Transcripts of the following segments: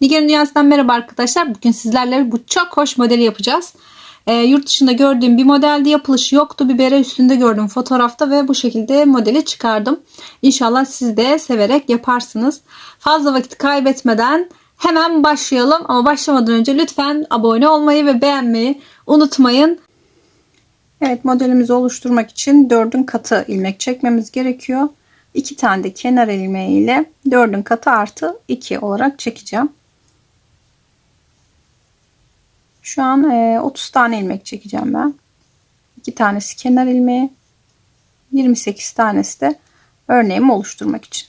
Nigar'ın Dünyası'ndan merhaba arkadaşlar. Bugün sizlerle bu çok hoş modeli yapacağız. Ee, yurt dışında gördüğüm bir modelde yapılışı yoktu. Bir bere üstünde gördüm fotoğrafta ve bu şekilde modeli çıkardım. İnşallah siz de severek yaparsınız. Fazla vakit kaybetmeden hemen başlayalım. Ama başlamadan önce lütfen abone olmayı ve beğenmeyi unutmayın. Evet modelimizi oluşturmak için dördün katı ilmek çekmemiz gerekiyor. 2 tane de kenar ilmeği ile 4'ün katı artı 2 olarak çekeceğim. Şu an 30 tane ilmek çekeceğim ben. 2 tanesi kenar ilmeği. 28 tanesi de örneğimi oluşturmak için.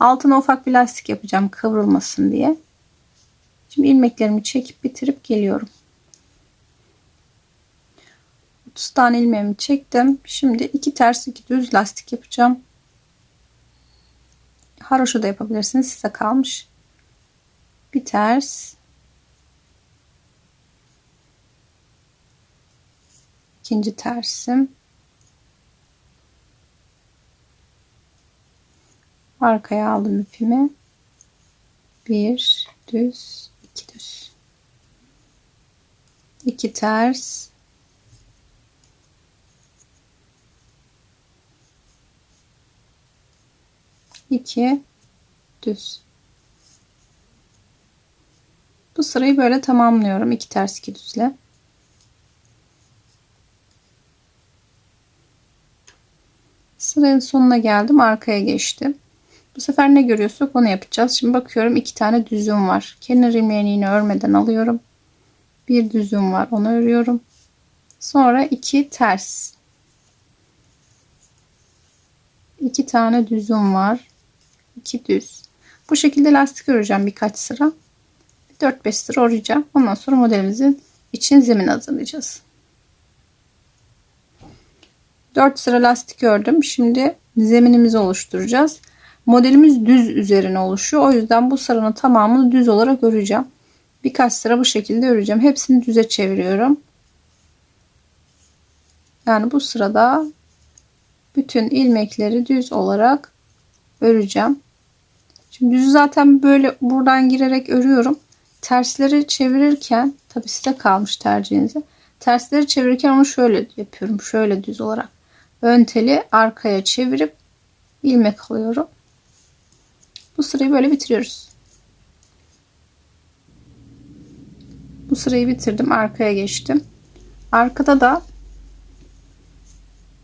Altına ufak bir lastik yapacağım kıvrılmasın diye. Şimdi ilmeklerimi çekip bitirip geliyorum. 30 tane ilmeğimi çektim. Şimdi iki ters iki düz lastik yapacağım. Haroşa da yapabilirsiniz. Size kalmış. Bir ters. İkinci tersim. Arkaya aldım ipimi. Bir düz, iki düz. iki ters. 2 düz. Bu sırayı böyle tamamlıyorum. 2 ters 2 düzle. Sıranın sonuna geldim. Arkaya geçtim. Bu sefer ne görüyorsak onu yapacağız. Şimdi bakıyorum iki tane düzüm var. Kenar ilmeğini örmeden alıyorum. Bir düzüm var. Onu örüyorum. Sonra iki ters. iki tane düzüm var. 2 düz. Bu şekilde lastik öreceğim birkaç sıra. 4-5 sıra öreceğim. Ondan sonra modelimizin için zemin hazırlayacağız. 4 sıra lastik ördüm. Şimdi zeminimizi oluşturacağız. Modelimiz düz üzerine oluşuyor. O yüzden bu sıranın tamamını düz olarak öreceğim. Birkaç sıra bu şekilde öreceğim. Hepsini düze çeviriyorum. Yani bu sırada bütün ilmekleri düz olarak öreceğim. Şimdi düzü zaten böyle buradan girerek örüyorum. Tersleri çevirirken tabi size kalmış tercihinize. Tersleri çevirirken onu şöyle yapıyorum. Şöyle düz olarak. Ön teli arkaya çevirip ilmek alıyorum. Bu sırayı böyle bitiriyoruz. Bu sırayı bitirdim. Arkaya geçtim. Arkada da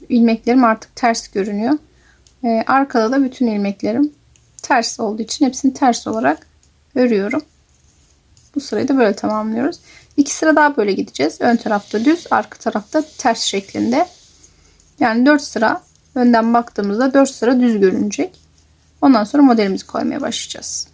ilmeklerim artık ters görünüyor. Ee, arkada da bütün ilmeklerim ters olduğu için hepsini ters olarak örüyorum. Bu sırayı da böyle tamamlıyoruz. İki sıra daha böyle gideceğiz. Ön tarafta düz, arka tarafta ters şeklinde. Yani 4 sıra önden baktığımızda 4 sıra düz görünecek. Ondan sonra modelimizi koymaya başlayacağız.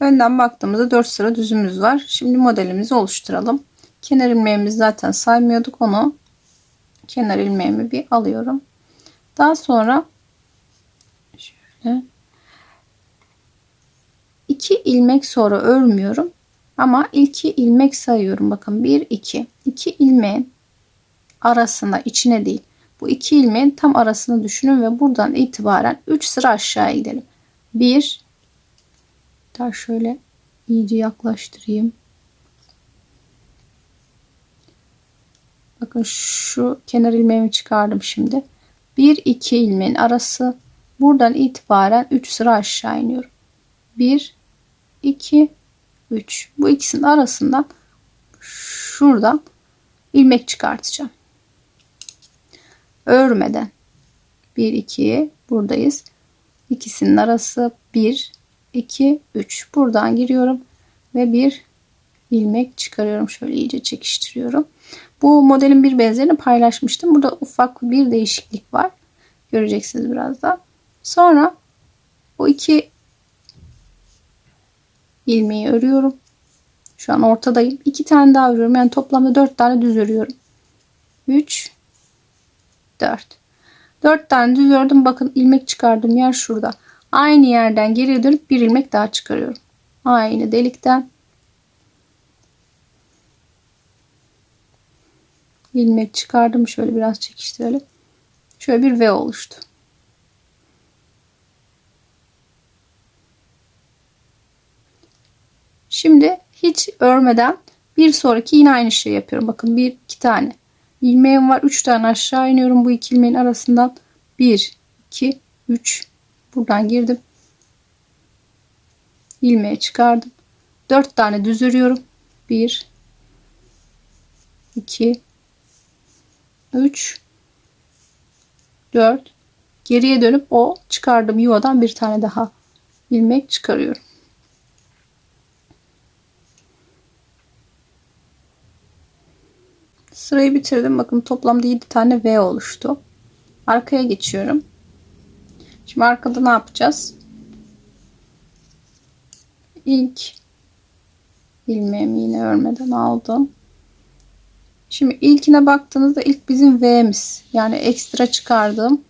Önden baktığımızda 4 sıra düzümüz var. Şimdi modelimizi oluşturalım. Kenar ilmeğimizi zaten saymıyorduk. Onu kenar ilmeğimi bir alıyorum. Daha sonra şöyle iki ilmek sonra örmüyorum. Ama ilki ilmek sayıyorum. Bakın 1 2. 2 ilmeğin arasında içine değil. Bu iki ilmeğin tam arasını düşünün ve buradan itibaren 3 sıra aşağı gidelim. 1 daha şöyle iyice yaklaştırayım. Bakın şu kenar ilmeğimi çıkardım şimdi. 1 2 ilmeğin arası buradan itibaren 3 sıra aşağı iniyorum. 1 2 3 bu ikisinin arasından şuradan ilmek çıkartacağım. Örmeden 1 2 buradayız. İkisinin arası 1 2 3 buradan giriyorum ve bir ilmek çıkarıyorum. Şöyle iyice çekiştiriyorum. Bu modelin bir benzerini paylaşmıştım. Burada ufak bir değişiklik var. Göreceksiniz birazdan. Sonra bu iki ilmeği örüyorum. Şu an ortadayım. İki tane daha örüyorum. Yani toplamda dört tane düz örüyorum. Üç, dört. Dört tane düz ördüm. Bakın ilmek çıkardığım yer şurada. Aynı yerden geriye dönüp bir ilmek daha çıkarıyorum. Aynı delikten ilmek çıkardım. Şöyle biraz çekiştirelim. Şöyle bir V oluştu. Şimdi hiç örmeden bir sonraki yine aynı şeyi yapıyorum. Bakın bir iki tane ilmeğim var. Üç tane aşağı iniyorum bu iki ilmeğin arasından. Bir, iki, üç. Buradan girdim. ilmeği çıkardım. Dört tane düz örüyorum. Bir, iki, üç, dört. Geriye dönüp o çıkardığım yuvadan bir tane daha ilmek çıkarıyorum. Sırayı bitirdim. Bakın toplamda 7 tane V oluştu. Arkaya geçiyorum. Şimdi arkada ne yapacağız? İlk ilmeğimi yine örmeden aldım. Şimdi ilkine baktığınızda ilk bizim V'miz. Yani ekstra çıkardığım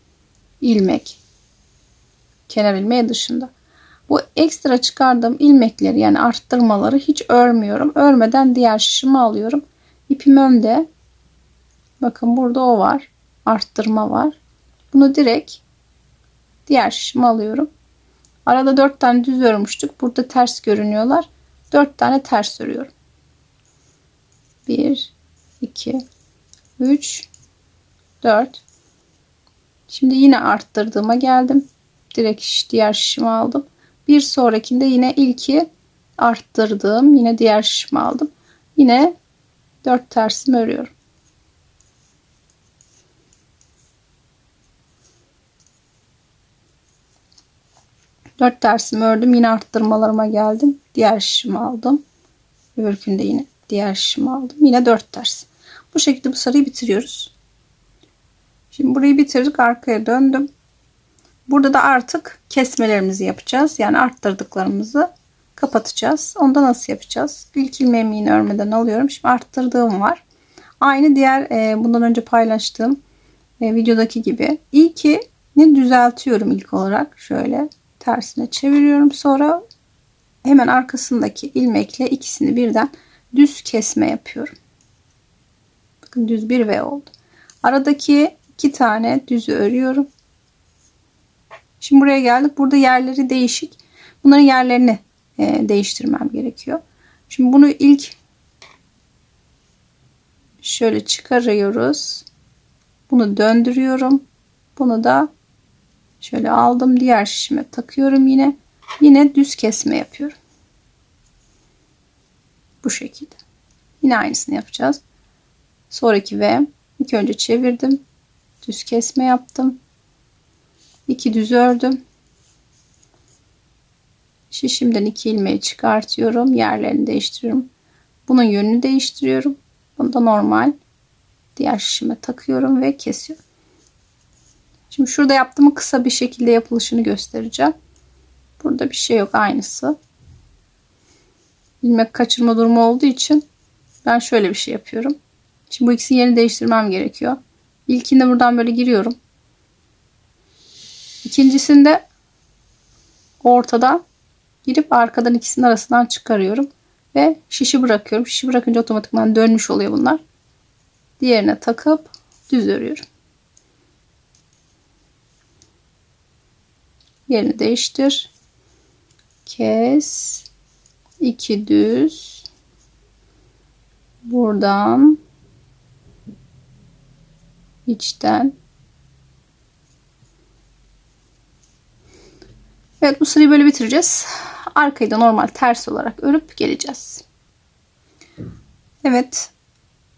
ilmek. Kenar ilmeği dışında. Bu ekstra çıkardığım ilmekleri yani arttırmaları hiç örmüyorum. Örmeden diğer şişimi alıyorum. İpim önde. Bakın burada o var. Arttırma var. Bunu direkt diğer şişimi alıyorum. Arada 4 tane düz örmüştük. Burada ters görünüyorlar. 4 tane ters örüyorum. 1 2 3 4 Şimdi yine arttırdığıma geldim. Direkt diğer şişimi aldım. Bir sonrakinde yine ilki arttırdığım yine diğer şişimi aldım. Yine 4 tersimi örüyorum. 4 tersimi ördüm. Yine arttırmalarıma geldim. Diğer şişimi aldım. Öbürkünde yine diğer şişimi aldım. Yine 4 ters. Bu şekilde bu sarıyı bitiriyoruz. Şimdi burayı bitirdik. Arkaya döndüm. Burada da artık kesmelerimizi yapacağız. Yani arttırdıklarımızı kapatacağız. Onda nasıl yapacağız? İlk ilmeğimi yine örmeden alıyorum. Şimdi arttırdığım var. Aynı diğer e, bundan önce paylaştığım e, videodaki gibi. İlkini düzeltiyorum ilk olarak. Şöyle tersine çeviriyorum. Sonra hemen arkasındaki ilmekle ikisini birden düz kesme yapıyorum. Bakın düz bir V oldu. Aradaki iki tane düzü örüyorum. Şimdi buraya geldik. Burada yerleri değişik. Bunların yerlerini e, değiştirmem gerekiyor. Şimdi bunu ilk şöyle çıkarıyoruz. Bunu döndürüyorum. Bunu da Şöyle aldım diğer şişime takıyorum yine. Yine düz kesme yapıyorum. Bu şekilde. Yine aynısını yapacağız. Sonraki ve ilk önce çevirdim. Düz kesme yaptım. İki düz ördüm. Şişimden iki ilmeği çıkartıyorum. Yerlerini değiştiriyorum. Bunun yönünü değiştiriyorum. Bunu da normal diğer şişime takıyorum ve kesiyorum. Şimdi şurada yaptığımı kısa bir şekilde yapılışını göstereceğim. Burada bir şey yok aynısı. İlmek kaçırma durumu olduğu için ben şöyle bir şey yapıyorum. Şimdi bu ikisini yerini değiştirmem gerekiyor. İlkinde buradan böyle giriyorum. İkincisinde ortadan girip arkadan ikisinin arasından çıkarıyorum. Ve şişi bırakıyorum. Şişi bırakınca otomatikman dönmüş oluyor bunlar. Diğerine takıp düz örüyorum. Yerini değiştir. Kes. iki düz. Buradan içten Evet bu sırayı böyle bitireceğiz. Arkayı da normal ters olarak örüp geleceğiz. Evet.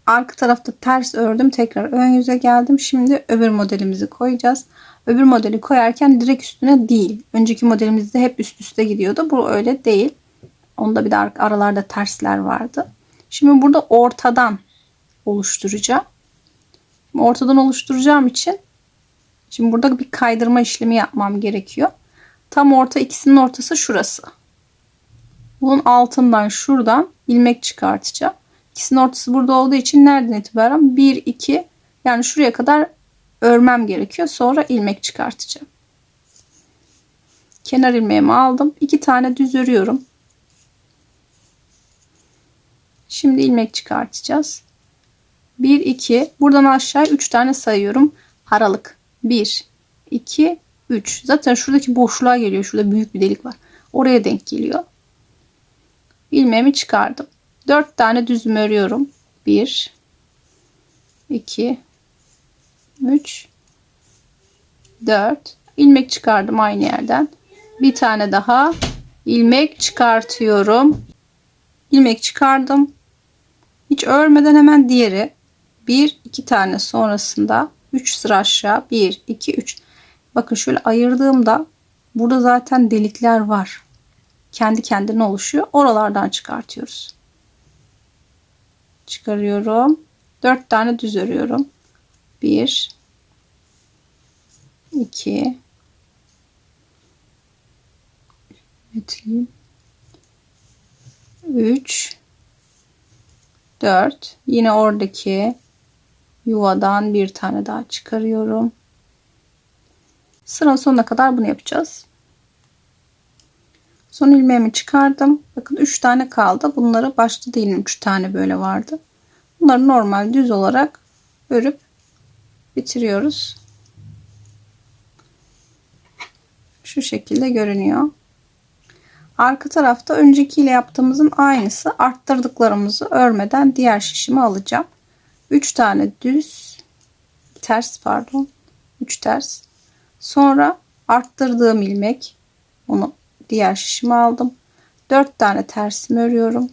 Arka tarafta ters ördüm. Tekrar ön yüze geldim. Şimdi öbür modelimizi koyacağız. Öbür modeli koyarken direkt üstüne değil. Önceki modelimizde hep üst üste gidiyordu. Bu öyle değil. Onda bir de aralarda tersler vardı. Şimdi burada ortadan oluşturacağım. Ortadan oluşturacağım için şimdi burada bir kaydırma işlemi yapmam gerekiyor. Tam orta ikisinin ortası şurası. Bunun altından şuradan ilmek çıkartacağım. İkisinin ortası burada olduğu için nereden itibaren 1 2 yani şuraya kadar örmem gerekiyor. Sonra ilmek çıkartacağım. Kenar ilmeğimi aldım. iki tane düz örüyorum. Şimdi ilmek çıkartacağız. 1 2 buradan aşağı 3 tane sayıyorum. Aralık 1 2 3. Zaten şuradaki boşluğa geliyor. Şurada büyük bir delik var. Oraya denk geliyor. ilmeğimi çıkardım. 4 tane düzüm örüyorum. 1 2 3 4 ilmek çıkardım aynı yerden. Bir tane daha ilmek çıkartıyorum. İlmek çıkardım. Hiç örmeden hemen diğeri. 1 2 tane sonrasında 3 sıra aşağı. 1 2 3 bakın şöyle ayırdığımda burada zaten delikler var. Kendi kendine oluşuyor. Oralardan çıkartıyoruz. Çıkarıyorum. 4 tane düz örüyorum 1 2 metreyim 3 4 yine oradaki yuvadan bir tane daha çıkarıyorum. Sıranın sonuna kadar bunu yapacağız. Son ilmeğimi çıkardım. Bakın 3 tane kaldı. Bunları başta değil 3 tane böyle vardı. Bunları normal düz olarak örüp bitiriyoruz. Şu şekilde görünüyor. Arka tarafta öncekiyle yaptığımızın aynısı. Arttırdıklarımızı örmeden diğer şişimi alacağım. 3 tane düz ters pardon 3 ters sonra arttırdığım ilmek onu diğer şişime aldım 4 tane tersimi örüyorum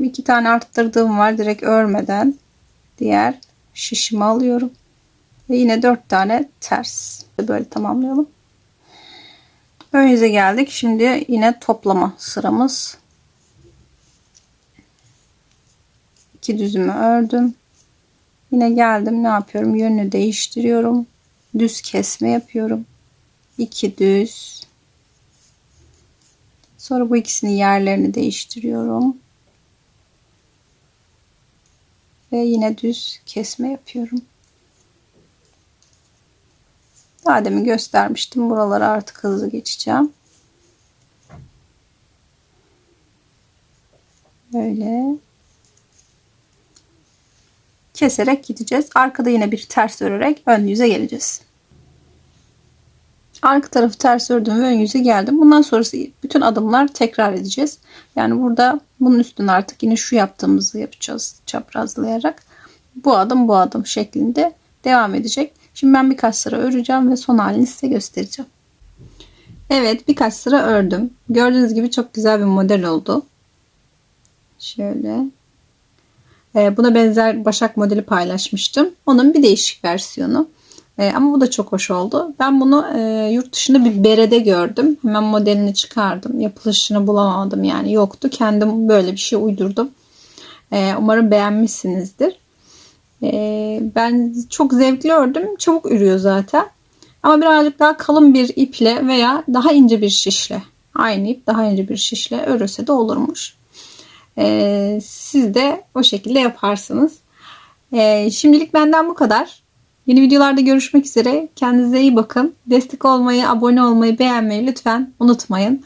Şimdi iki tane arttırdığım var direkt örmeden diğer şişimi alıyorum ve yine 4 tane ters böyle tamamlayalım ön yüze geldik şimdi yine toplama sıramız iki düzümü ördüm. Yine geldim ne yapıyorum? Yönünü değiştiriyorum. Düz kesme yapıyorum. 2 düz. Sonra bu ikisinin yerlerini değiştiriyorum. Ve yine düz kesme yapıyorum. Daha demin göstermiştim. Buraları artık hızlı geçeceğim. Böyle keserek gideceğiz. Arkada yine bir ters örerek ön yüze geleceğiz. Arka tarafı ters ördüm ve ön yüze geldim. Bundan sonrası bütün adımlar tekrar edeceğiz. Yani burada bunun üstüne artık yine şu yaptığımızı yapacağız çaprazlayarak. Bu adım bu adım şeklinde devam edecek. Şimdi ben birkaç sıra öreceğim ve son halini size göstereceğim. Evet birkaç sıra ördüm. Gördüğünüz gibi çok güzel bir model oldu. Şöyle e, buna benzer başak modeli paylaşmıştım. Onun bir değişik versiyonu. E, ama bu da çok hoş oldu. Ben bunu e, yurt dışında bir berede gördüm. Hemen modelini çıkardım. Yapılışını bulamadım yani yoktu. Kendim böyle bir şey uydurdum. E, umarım beğenmişsinizdir. E, ben çok zevkli ördüm. Çabuk ürüyor zaten. Ama birazcık daha kalın bir iple veya daha ince bir şişle aynı ip daha ince bir şişle örülse de olurmuş. Ee, siz de o şekilde yaparsınız. Ee, şimdilik benden bu kadar. Yeni videolarda görüşmek üzere. Kendinize iyi bakın. Destek olmayı, abone olmayı, beğenmeyi lütfen unutmayın.